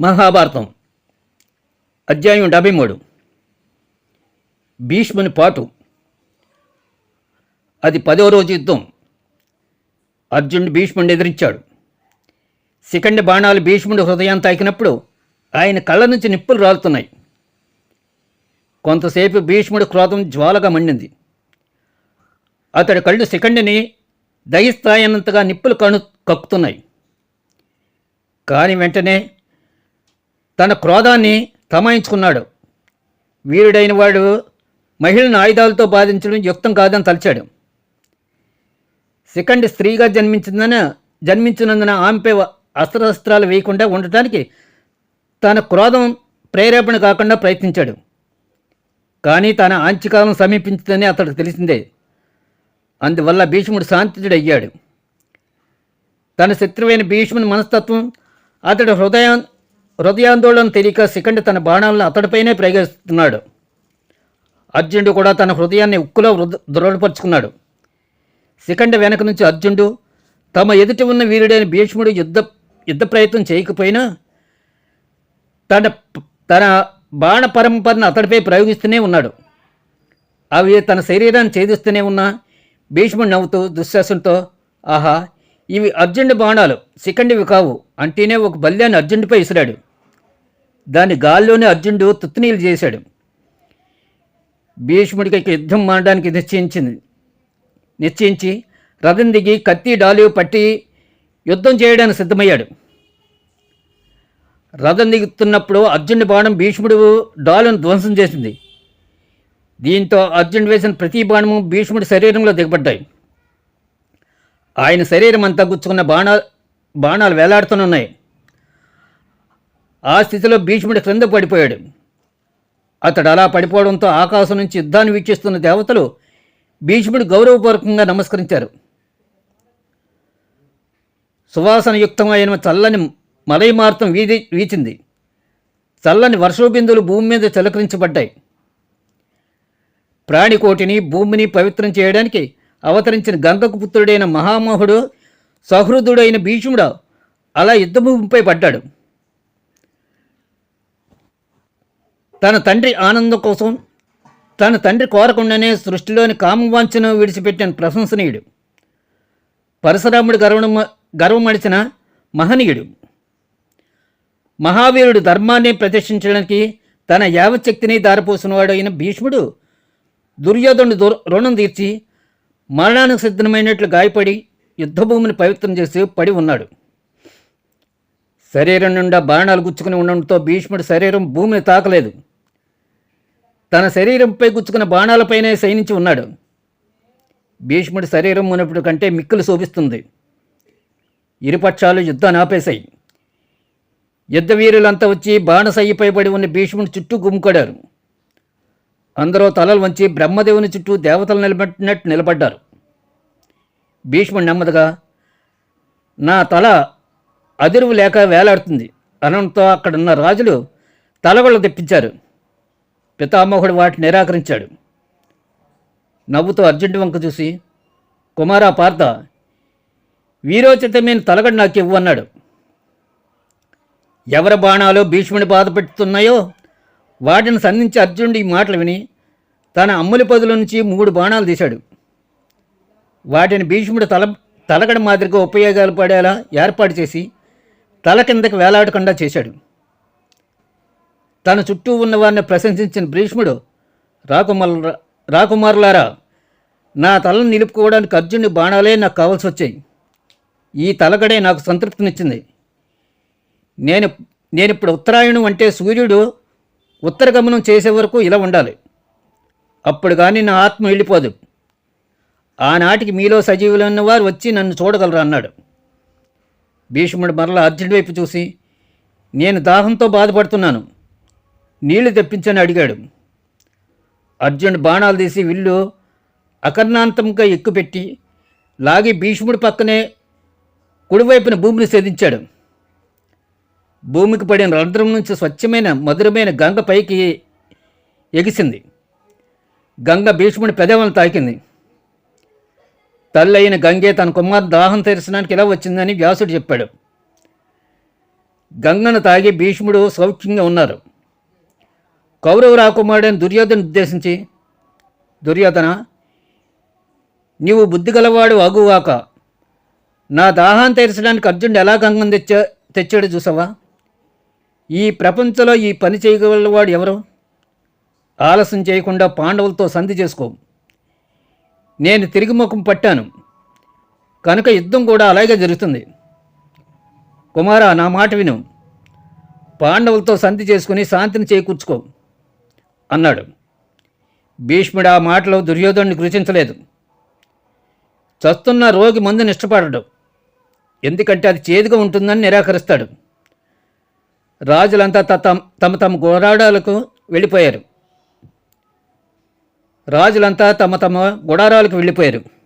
మహాభారతం. అధ్యాయం డెబ్బై మూడు. భీష్ముని పాటు అది పదో రోజు యుద్ధం. అర్జునుడు భీష్ముడిని ఎదిరించాడు. శిఖండి బాణాలు భీష్ముడి హృదయాన్ని తాకినప్పుడు ఆయన కళ్ళ నుంచి నిప్పులు రాలుతున్నాయి. కొంతసేపు భీష్ముడి క్రోధం జ్వాలగా మండింది. అతడి కళ్ళు శిఖండిని దయిస్తాయన్నంతగా నిప్పులు కను కక్కుతున్నాయి. కానీ వెంటనే తన క్రోధాన్ని తమాయించుకున్నాడు. వీరుడైన వాడు మహిళను ఆయుధాలతో బాధించడం యుక్తం కాదని తలచాడు. సెకండ్ స్త్రీగా జన్మించిందన జన్మించినందున ఆమెపై అస్త్రశస్త్రాలు వేయకుండా ఉండటానికి తన క్రోధం ప్రేరేపణ కాకుండా ప్రయత్నించాడు. కానీ తన ఆంచికాలం సమీపించిందని అతడు తెలిసిందే. అందువల్ల భీష్ముడు శాంతితుడయ్యాడు తన శత్రువైన భీష్ముని మనస్తత్వం అతడి హృదయం హృదయాందోళన తెలియక శిఖండి తన బాణాలను అతడిపైనే ప్రయోగిస్తున్నాడు. అర్జునుడు కూడా తన హృదయాన్ని ఉక్కులో దృఢపరుచుకున్నాడు. శిఖండి వెనక నుంచి అర్జునుడు తమ ఎదుటి ఉన్న వీరుడైన భీష్ముడు యుద్ధ యుద్ధ ప్రయత్నం చేయకపోయినా తన తన బాణ పరంపరను అతడిపై ప్రయోగిస్తూనే ఉన్నాడు. అవి తన శరీరాన్ని ఛేదిస్తూనే ఉన్న భీష్ముడు నవ్వుతూ దుశ్శాసంతో ఆహా ఇవి అర్జునుడి బాణాలు శిఖండివి కావు అంటేనే ఒక బల్యాన్ని అర్జునుడిపై ఇసిరాడు దాని గాల్లోనే అర్జునుడు తుత్తునీలు చేశాడు. భీష్ముడికి యుద్ధం మాడడానికి నిశ్చయించింది. నిశ్చయించి రథం దిగి కత్తి డాలు పట్టి యుద్ధం చేయడానికి సిద్ధమయ్యాడు. రథం దిగుతున్నప్పుడు అర్జునుడి బాణం భీష్ముడు డాలును ధ్వంసం చేసింది. దీంతో అర్జునుడు వేసిన ప్రతి బాణము భీష్ముడి శరీరంలో దిగబడ్డాయి. ఆయన శరీరం అంతా గుచ్చుకున్న బాణాలు బాణాలు వేలాడుతూనున్నాయి ఆ స్థితిలో భీష్ముడి క్రింద పడిపోయాడు. అతడు అలా పడిపోవడంతో ఆకాశం నుంచి యుద్ధాన్ని వీక్షిస్తున్న దేవతలు భీష్ముడు గౌరవపూర్వకంగా నమస్కరించారు. సువాసనయుక్తమైన చల్లని మలైమార్తం వీధి వీచింది. చల్లని వర్షోబిందులు భూమి మీద చిలకరించబడ్డాయి. ప్రాణికోటిని భూమిని పవిత్రం చేయడానికి అవతరించిన గంగకు పుత్రుడైన మహామోహుడు సహృదుడైన భీష్ముడు అలా యుద్ధభూమిపై పడ్డాడు. తన తండ్రి ఆనందం కోసం తన తండ్రి కోరకుండానే సృష్టిలోని కామవాంఛను విడిచిపెట్టిన ప్రశంసనీయుడు. పరశురాముడు గర్వం గర్వమడిచిన మహనీయుడు. మహావీరుడు ధర్మాన్ని ప్రదర్శించడానికి తన యావశక్తిని దారిపోసినవాడు అయిన భీష్ముడు దుర్యోధనుడు రుణం తీర్చి మరణానికి సిద్ధమైనట్లు గాయపడి యుద్ధభూమిని పవిత్రం చేసి పడి ఉన్నాడు. శరీరం నిండా బాణాలు గుచ్చుకుని ఉండడంతో భీష్ముడి శరీరం భూమిని తాకలేదు. తన శరీరంపై గుచ్చుకున్న బాణాలపైనే శయనించి ఉన్నాడు. భీష్ముడి శరీరం ఉన్నప్పుడు కంటే మిక్కులు శోభిస్తుంది. ఇరుపక్షాలు యుద్ధాన్ని ఆపేశాయి. యుద్ధ వీరులంతా వచ్చి బాణసయ్యపై పడి ఉన్న భీష్ముడి చుట్టూ గుమ్ముకొడారు అందరూ తలలు వంచి బ్రహ్మదేవుని చుట్టూ దేవతలు నిలబెట్టినట్టు నిలబడ్డారు. భీష్ముడు నెమ్మదిగా నా తల అదిరువు లేక వేలాడుతుంది. అనంతో అక్కడున్న రాజులు తలగొళ్ళు తెప్పించారు. పితామహుడు వాటిని నిరాకరించాడు. నవ్వుతో అర్జునుడి వంక చూసి కుమారా పార్థ వీరోచితమైన తలగడు నాకు ఇవ్వు అన్నాడు. ఎవరి బాణాలు భీష్ముని బాధపెడుతున్నాయో వాటిని సంధించి అర్జునుడు ఈ మాటలు విని తన అమ్ములి పదుల నుంచి మూడు బాణాలు తీశాడు. వాటిని భీష్ముడు తల తలగడ మాదిరిగా ఉపయోగాలు పడేలా ఏర్పాటు చేసి తల కిందకి వేలాడకుండా చేశాడు. తన చుట్టూ ఉన్నవారిని ప్రశంసించిన భీష్ముడు రాకుమార్ రాకుమారులారా నా తలను నిలుపుకోవడానికి అర్జునుడి బాణాలే నాకు కావాల్సి వచ్చాయి. ఈ తలగడే నాకు సంతృప్తినిచ్చింది. నేను నేను ఇప్పుడు ఉత్తరాయణం అంటే సూర్యుడు ఉత్తర గమనం చేసే వరకు ఇలా ఉండాలి. అప్పుడు కానీ నా ఆత్మ వెళ్ళిపోదు. ఆనాటికి మీలో సజీవులైన వారు వచ్చి నన్ను చూడగలరు అన్నాడు. భీష్ముడు మరలా అర్జునుడి వైపు చూసి నేను దాహంతో బాధపడుతున్నాను. నీళ్ళు తెప్పించని అడిగాడు. అర్జున్ బాణాలు తీసి విల్లు అకర్ణాంతంగా ఎక్కుపెట్టి లాగి భీష్ముడి పక్కనే కుడివైపున భూమిని సేధించాడు భూమికి పడిన రంధ్రం నుంచి స్వచ్ఛమైన మధురమైన గంగ పైకి ఎగిసింది. గంగ భీష్ముడి పెదవులను తాకింది. తల్లైన గంగే తన కుమార్ దాహం తెరచడానికి ఇలా వచ్చిందని వ్యాసుడు చెప్పాడు. గంగను తాగి భీష్ముడు సౌఖ్యంగా ఉన్నారు. కౌరవ రాకుమారుడైన దుర్యోధన ఉద్దేశించి దుర్యోధన నీవు బుద్ధిగలవాడు అగువాక నా దాహాన్ని తీర్చడానికి అర్జునుడు ఎలా గంగం తెచ్చా తెచ్చాడు చూసావా? ఈ ప్రపంచంలో ఈ పని చేయగలవాడు ఎవరు? ఆలస్యం చేయకుండా పాండవులతో సంధి చేసుకో. నేను తిరిగి ముఖం పట్టాను. కనుక యుద్ధం కూడా అలాగే జరుగుతుంది. కుమారా నా మాట విను. పాండవులతో సంధి చేసుకుని శాంతిని చేకూర్చుకో. అన్నాడు. భీష్ముడు ఆ మాటలో దుర్యోధనుని గురించలేదు చస్తున్న రోగి మందుని ఇష్టపడడు ఎందుకంటే అది చేదుగా ఉంటుందని నిరాకరిస్తాడు. రాజులంతా త- తమ తమ తమ గుడారాలకు వెళ్ళిపోయారు. రాజులంతా తమ తమ గుడారాలకు వెళ్ళిపోయారు.